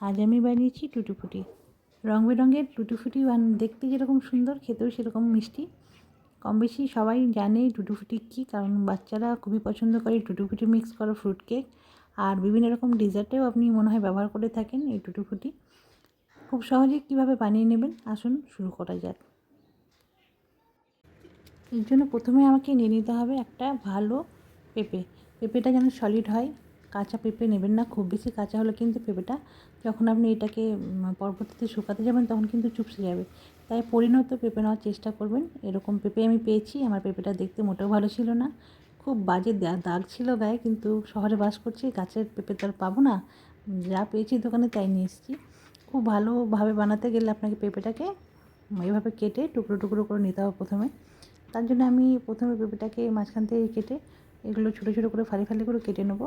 আজ আমি বানিয়েছি টুটিফুটি রং বেরঙের টুটুফুটি দেখতে যেরকম সুন্দর, খেতেও সেরকম মিষ্টি। কম বেশি সবাই জানে টুটিফুটি কী, কারণ বাচ্চারা খুবই পছন্দ করে টুটিফুটি মিক্স করা ফ্রুট কেক। আর বিভিন্ন রকম ডেজার্টেও আপনি মনে হয় ব্যবহার করে থাকেন এই টুটিফুটি খুব সহজে কীভাবে বানিয়ে নেবেন? আসুন শুরু করা যাক। এর জন্য প্রথমে আমাকে নিয়ে নিতে হবে একটা ভালো পেঁপে। পেঁপেটা যেন সলিড হয়। কাঁচা পেঁপে নেবেন না, খুব বেশি কাঁচা হলে কিন্তু পেঁপেটা যখন আপনি এটাকে পরবর্তীতে শুকাতে যাবেন তখন কিন্তু চুপসে যাবে। তাই পরিণত পেঁপে নেওয়ার চেষ্টা করবেন। এরকম পেঁপে আমি পেয়েছি, আমার পেঁপেটা দেখতে মোটেও ভালো ছিল না। খুব বাজে দাগ ছিল গায়ে, কিন্তু শহরে বাস করছি গাছের পেঁপে তো আর পাবো না। যা পেয়েছি দোকানে তাই নিয়ে এসেছি। খুব ভালোভাবে বানাতে গেলে আপনাকে পেঁপেটাকে এভাবে কেটে টুকরো টুকরো করে নিতে হবে প্রথমে। তার জন্য আমি প্রথমে পেঁপেটাকে মাঝখান থেকে কেটে এগুলো ছোটো ছোটো করে ফালি ফালি করে কেটে নেব।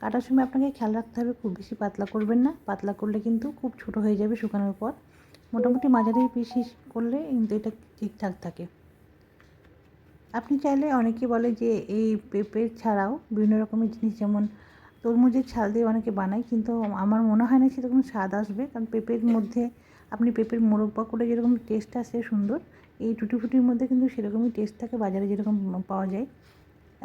কাটার সময় আপনাকে খেয়াল রাখতে হবে, খুব বেশি পাতলা করবেন না। পাতলা করলে কিন্তু খুব ছোট হয়ে যাবে শুকানোর পর। মোটামুটি মাঝারি পিস করলে কিন্তু এটা ঠিকঠাক থাকে। আপনি চাইলে অনেকে বলে যে, এই পেঁপে ছাড়াও বিভিন্ন রকমের জিনিস যেমন তরমুজের ছাল দিয়ে অনেকে বানায়, কিন্তু আমার মনে হয় না সেরকম স্বাদ আসবে। কারণ পেঁপের মধ্যে আপনি পেঁপের মোরব্বা করে যেরকম টেস্ট আসে সুন্দর, এই টুটি ফুটির মধ্যে কিন্তু সেরকমই টেস্ট থাকে, বাজারে যেরকম পাওয়া যায়।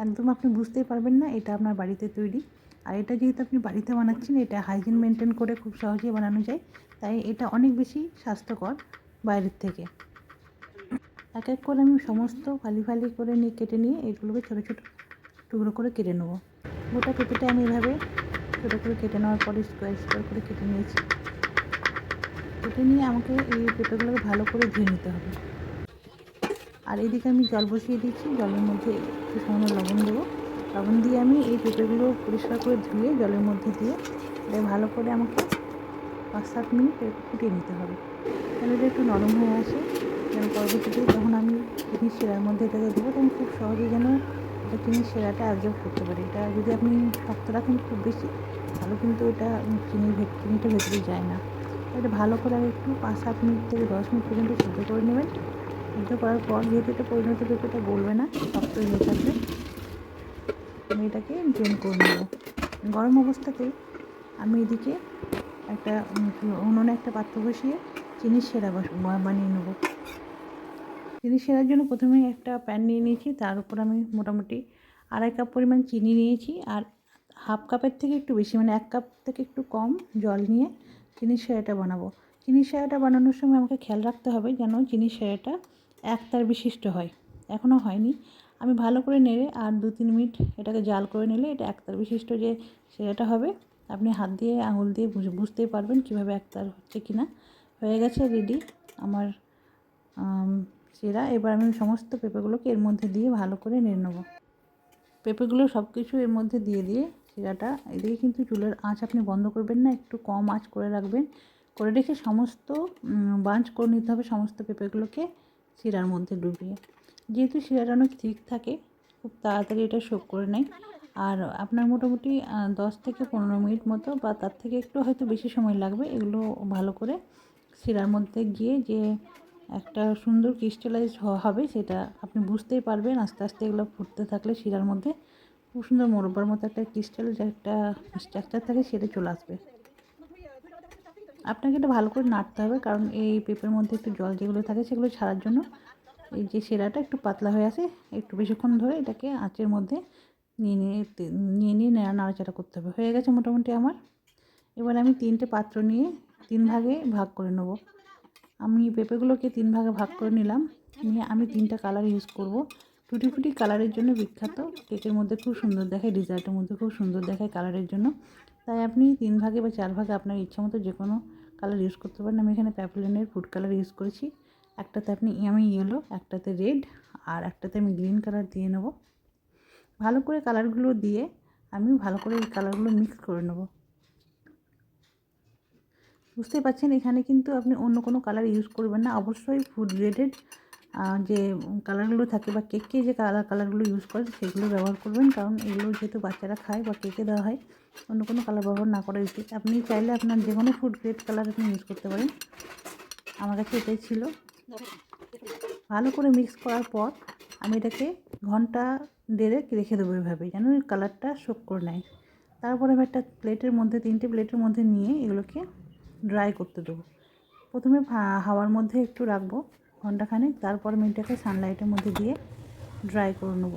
একদম আপনি বুঝতেই পারবেন না, এটা আপনার বাড়িতে তৈরি। আর এটা যেহেতু আপনি বাড়িতে বানাচ্ছেন, এটা হাইজিন মেনটেন করে খুব সহজেই বানানো যায়। তাই এটা অনেক বেশি স্বাস্থ্যকর বাইরের থেকে। এক এক করে আমি সমস্ত ফালি ফালি করে নিয়ে কেটে নিয়ে এগুলোকে ছোটো ছোটো টুকরো করে কেটে নেব। গোটা পেঁপেটা আমি এভাবে ছোটো করে কেটে নেওয়ার পরে স্কোয়ার স্কোয়ার করে কেটে নিয়েছি। কেটে নিয়ে আমাকে এই পেঁপেগুলোকে ভালো করে ধুয়ে নিতে হবে। আর এদিকে আমি জল বসিয়ে দিচ্ছি জলের মধ্যে একটু সামান্য লবণ দেবো। লবণ দিয়ে আমি এই পেঁপেগুলো পরিষ্কার করে ধুয়ে জলের মধ্যে দিয়ে এটা ভালো করে আমাকে পাঁচ সাত মিনিট ফুটিয়ে নিতে হবে। তাহলে এটা একটু নরম হয়ে আসে। যেন পরবর্তীতে যখন আমি চিনির শিরার মধ্যে এটাকে দেবো, তখন খুব সহজে যেন এটা চিনির শিরাটা অ্যাবজর্ব করতে পারি। এটা যদি আপনি শক্ত রাখেন, খুব বেশি তাহলে কিন্তু এটা চিনির চিনিটা ভেতরে যায় না। এটা ভালো করে একটু পাঁচ সাত মিনিট থেকে দশ মিনিট পর্যন্ত সিদ্ধ করে নেবেন। সিদ্ধ করার পর যেহেতু এটা পরিণত পেঁপেটা গলবে না, শক্ত হয়ে থাকবে। আমি এটাকে ড্রেন করে নেব। গরম অবস্থাতেই আমি এদিকে একটা উনুনে একটা পাত্র বসিয়ে চিনির সেরা বানিয়ে নেব। চিনি সেরার জন্য প্রথমে একটা প্যান নিয়ে নিয়েছি, তার উপর আমি মোটামুটি আড়াই কাপ পরিমাণ চিনি নিয়েছি, আর হাফ কাপের থেকে একটু বেশি মানে এক কাপ থেকে একটু কম জল নিয়ে চিনির সেরাটা বানাবো। চিনির সেরাটা বানানোর সময় আমাকে খেয়াল রাখতে হবে যেন চিনির সেরাটা একতার বিশিষ্ট হয়। এখনও হয়নি। আমি ভালো করে নেড়ে আর দু তিন মিনিট এটাকে জাল করে নিলে এটা একতার বিশিষ্ট যে সেরাটা হবে, আপনি হাত দিয়ে, আঙুল দিয়ে বুঝতেই পারবেন কীভাবে একতার হচ্ছে কি না হয়ে গেছে রেডি আমার সেরা। এবার আমি সমস্ত পেঁপেগুলোকে এর মধ্যে দিয়ে ভালো করে নেড়ে নেব। পেঁপেগুলো সব কিছু এর মধ্যে দিয়ে দিয়ে শিরাটা এদিকে কিন্তু চুলের আঁচ আপনি বন্ধ করবেন না, একটু কম আঁচ করে রাখবেন। করে রেখে সমস্ত বাঞ্চ করে নিতে হবে সমস্ত পেঁপেগুলোকে শিরার মধ্যে ডুবিয়ে। যেহেতু শিরাটা অনেক ঠিক থাকে, খুব তাড়াতাড়ি এটা শোক করে নেয়। আর আপনার মোটামুটি দশ থেকে পনেরো মিনিট মতো বা তার থেকে একটু হয়তো বেশি সময় লাগবে এগুলো ভালো করে শিরার মধ্যে গিয়ে যে একটা সুন্দর ক্রিস্টালাইজ হবে সেটা আপনি বুঝতেই পারবেন। আস্তে আস্তে এগুলো ফুটতে থাকলে শিরার মধ্যে খুব সুন্দর মোরব্বার মতো একটা ক্রিস্টাল যে একটা স্ট্রাকচার থাকে সেটা চলে আসবে। আপনাকে এটা ভালো করে নাড়তে হবে কারণ এই পেঁপের মধ্যে একটু জল যেগুলো থাকে সেগুলো ছাড়ার জন্য এই যে সেরাটা একটু পাতলা হয়ে আসে একটু বেশিক্ষণ ধরে এটাকে আঁচের মধ্যে নিয়ে নিয়ে নিয়ে নিয়ে নাড়াচাড়া করতে হবে। হয়ে গেছে মোটামুটি আমার। এবার আমি তিনটে পাত্র নিয়ে তিন ভাগে ভাগ করে নেব। আমি পেঁপেগুলোকে তিন ভাগে ভাগ করে নিলাম। নিয়ে আমি তিনটা কালার ইউজ করব। টুটি ফুটি কালারের জন্য বিখ্যাত। কেকের মধ্যে খুব সুন্দর দেখায়, ডিজার্টের মধ্যে খুব সুন্দর দেখায় কালারের জন্য। তাই আপনি তিন ভাগে বা চার ভাগে আপনার ইচ্ছা মতো যে কোনো কালার ইউজ করতে পারেন। আমি এখানে প্যাপলিনের ফুড কালার ইউজ করেছি। একটাতে আপনি আমি ইয়েলো একটাতে রেড আর একটাতে আমি গ্রিন কালার দিয়ে নেব। ভালো করে কালারগুলো দিয়ে আমি ভালো করে এই কালারগুলো মিক্স করে নেব। বুঝতেই পারছেন, এখানে কিন্তু আপনি অন্য কোনো কালার ইউজ করবেন না। অবশ্যই ফুড গ্রেডেড যে কালারগুলো থাকে বা কেকে যে কালার কালারগুলো ইউজ করে সেগুলো ব্যবহার করবেন। কারণ এগুলো যেহেতু বাচ্চারা খায় বা কেকে দেওয়া হয়, অন্য কোনো কালার ব্যবহার না করা উচিত। আপনি চাইলে আপনার যে কোনো ফুড গ্রেড কালার আপনি ইউজ করতে পারেন। আমার কাছে এটাই ছিল। ভালো করে মিক্স করার পর আমি এটাকে ঘণ্টা দেড়েক রেখে দেবো এভাবে, যেন কালারটা শোক করে নেয়। তারপরে আমি একটা প্লেটের মধ্যে, তিনটে প্লেটের মধ্যে নিয়ে এগুলোকে ড্রাই করতে দেবো। প্রথমে হাওয়ার মধ্যে একটু রাখব ঘন্টাখানেক, তারপর আমি এটাকে সানলাইটের মধ্যে দিয়ে ড্রাই করে নেব।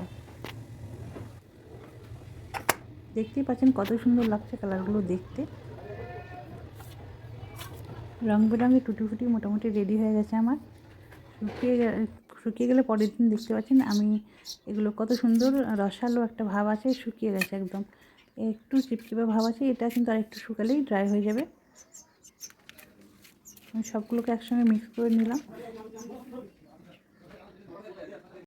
দেখতেই পাচ্ছেন কত সুন্দর লাগছে কালারগুলো দেখতে। রং বেরঙের টুটি ফুটি মোটামুটি রেডি হয়ে গেছে আমার। শুকিয়ে শুকিয়ে গেলে পরের দিন দেখতে পাচ্ছেন আমি এগুলো কত সুন্দর রসালো একটা ভাব আছে, শুকিয়ে গেছে একদম। একটু চিপচিপে ভাব আছে, এটা কিন্তু আর একটু শুকালেই ড্রাই হয়ে যাবে। আমি সবগুলোকে একসঙ্গে মিক্স করে নিলাম।